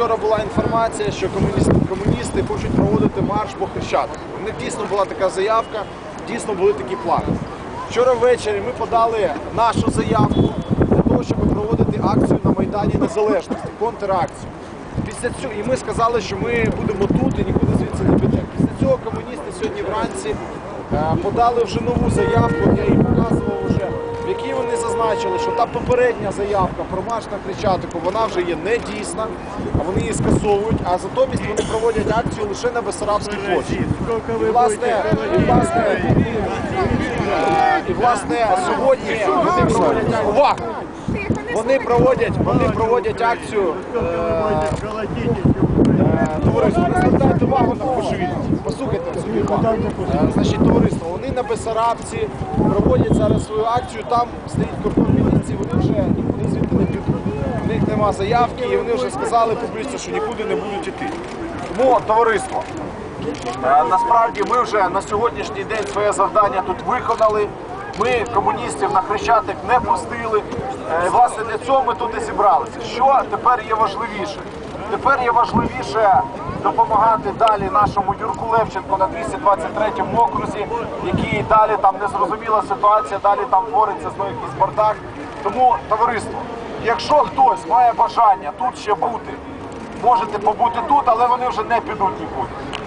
Вчора була інформація, що комуністи, комуністи хочуть проводити марш по Хрещатику. У них дійсно була така заявка, дійсно були такі плани. Вчора ввечері ми подали нашу заявку для того, щоб проводити акцію на Майдані Незалежності, контракцію. Після цього і ми сказали, що ми будемо тут і нікуди звідси не підемо. Після цього комуністи сьогодні вранці е, подали вже нову заявку, я її якій зазначили, що та попередня заявка про марш на Хрещатику, вона вже є недійсна, а вони її скасовують, а затомість вони проводять акцію лише на Бесарабській площі. І власне, і власне, і власне сьогодні вони проводять. Увага! Вони проводять, вони проводять акцію. Е, Товариство, не звертайте увагу на пошовіт. Послухайте собі. Е, Значить, товариство, вони на Бесарабці проводять зараз свою акцію, там стоїть вони вже нікуди звідти не підуть. У них нема заявки і вони вже сказали публічно, що нікуди не будуть йти. Тому, товариство, Е, Насправді ми вже на сьогоднішній день своє завдання тут виконали. Ми комуністів на Хрещатик не пустили. Е, Власне, для цього ми тут і зібралися. Що тепер є важливіше? Тепер є важливіше допомагати далі нашому Юрку Левченко на 223-му окрузі, який далі там незрозуміла ситуація, далі там бореться з якийсь бардак. Тому, товариство, якщо хтось має бажання тут ще бути, можете побути тут, але вони вже не підуть нікуди.